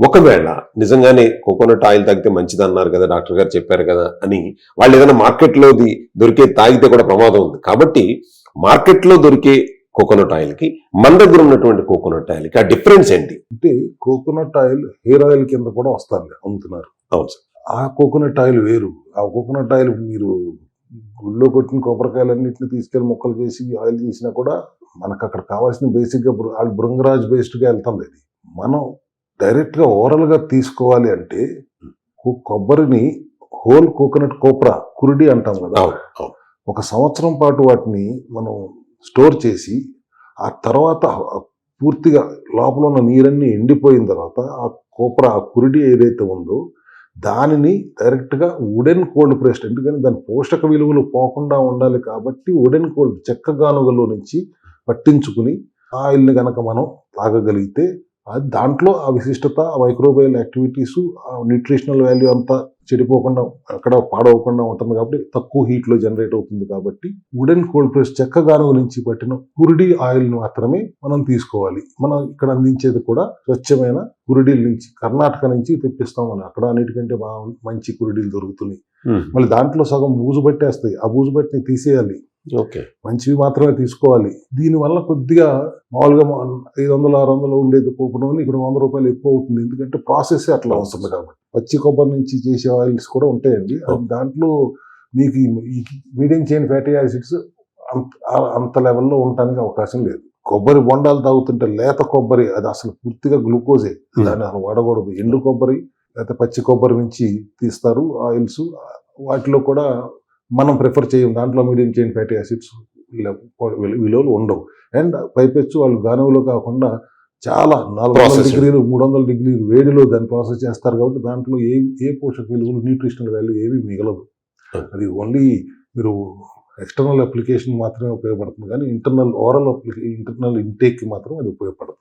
ఒకవేళ నిజంగానే coconut oil తాగితే మంచిది అన్నారు కదా డాక్టర్ గారు చెప్పారు కదా అని వాళ్ళు ఏదైనా మార్కెట్లోది దొరికే తాగితే కూడా ప్రమాదం ఉంది. కాబట్టి మార్కెట్లో దొరికే కోకోనట్ ఆయిల్కి మన దగ్గర ఉన్నటువంటి కోకోనట్ ఆయిల్కి ఆ డిఫరెన్స్ ఏంటి? అంటే కోకోనట్ ఆయిల్ హెయిర్ ఆయిల్ కింద కూడా వస్తుంది అమ్ముతున్నారు. అవును సార్. ఆ కోకోనట్ ఆయిల్ వేరు. ఆ కోకోనట్ ఆయిల్ మీరు గుళ్ళో కొట్టిన కొబ్బరికాయలన్నింటిని తీసుకెళ్ళి ముక్కలు చేసి ఆయిల్ తీసినా కూడా మనకు అక్కడ కావాల్సిన బేసిక్గా బృ- ఆ బృంగరాజ్ బేస్డ్గా వెళ్తుంది ఇది మనం డైరెక్ట్గా ఓరల్గా తీసుకోవాలి అంటే కొబ్బరిని హోల్ కోకోనట్ కోప్రా కురిడి అంటాం కదా. ఒక సంవత్సరం పాటు వాటిని మనం స్టోర్ చేసి ఆ తర్వాత పూర్తిగా లోపల ఉన్న నీరన్నీ ఎండిపోయిన తర్వాత ఆ కోపర ఆ కురిడి ఏదైతే ఉందో దానిని డైరెక్ట్గా వుడెన్ కోల్డ్ ప్రెస్డ్ ఎందుకని దాని పోషక విలువలు పోకుండా ఉండాలి కాబట్టి వుడెన్ కోల్డ్ చెక్క గానుగలో నుంచి పట్టించుకుని ఆయిల్ని గనక మనం తాగగలిగితే అది దాంట్లో ఆ విశిష్టత ఆ మైక్రోబయల్ యాక్టివిటీస్ ఆ న్యూట్రిషనల్ వాల్యూ అంతా చెడిపోకుండా అక్కడ పాడవకుండా ఉంటుంది కాబట్టి తక్కువ హీట్లో జనరేట్ అవుతుంది కాబట్టి వుడెన్ కోల్డ్ ప్రెస్ చెక్క గానుగ నుంచి పట్టిన కురిడి ఆయిల్ మాత్రమే మనం తీసుకోవాలి. మనం ఇక్కడ అందించేది కూడా స్వచ్ఛమైన కురిడీల నుంచి కర్ణాటక నుంచి తెప్పిస్తాం మనం. అక్కడ అన్నిటికంటే బాగా మంచి కురిడీలు దొరుకుతున్నాయి. మళ్ళీ దాంట్లో సగం బూజు పట్టేస్తాయి ఆ బూజు పట్టిని తీసేయాలి. ఓకే. మంచివి మాత్రమే తీసుకోవాలి. దీనివల్ల కొద్దిగా మామూలుగా ఐదు వందలు ఆరు వందలు ఉండేది పోపు నూనె ఇక్కడ వంద రూపాయలు ఎక్కువ అవుతుంది. ఎందుకంటే ప్రాసెస్ అట్లా వస్తుంది కాబట్టి. పచ్చి కొబ్బరి నుంచి చేసే ఆయిల్స్ కూడా ఉంటాయండి. దాంట్లో మీకు ఈ- మీడియం చైన్ ఫ్యాటీ యాసిడ్స్ అంత లెవెల్లో ఉండటానికి అవకాశం లేదు. కొబ్బరి బొండాలు తాగుతుంటే లేత కొబ్బరి అది అసలు పూర్తిగా గ్లూకోజే. Hmm. దాన్ని అసలు వాడకూడదు. ఎండు కొబ్బరి లేకపోతే పచ్చి కొబ్బరి నుంచి తీస్తారు ఆయిల్స్ వాటిలో కూడా మనం ప్రిఫర్ చేయం దాంట్లో మీడియం చైన్ ఫ్యాటీ యాసిడ్స్ విలువలు ఉండవు అండ్ పైపెచ్చు వాళ్ళు గానువలో కాకుండా చాలా నాలుగు వందల. డిగ్రీలు మూడు వందల డిగ్రీలు వేడిలో దాన్ని ప్రాసెస్ చేస్తారు కాబట్టి దాంట్లో ఏ ఏ పోషక విలువలు న్యూట్రిషనల్ వాల్యూ ఏవి మిగలదు. అది ఓన్లీ మీరు ఎక్స్టర్నల్ అప్లికేషన్ మాత్రమే ఉపయోగపడుతుంది కానీ ఇంటర్నల్ ఓరల్ ఇంటర్నల్ ఇంటేక్కి మాత్రం అది ఉపయోగపడదు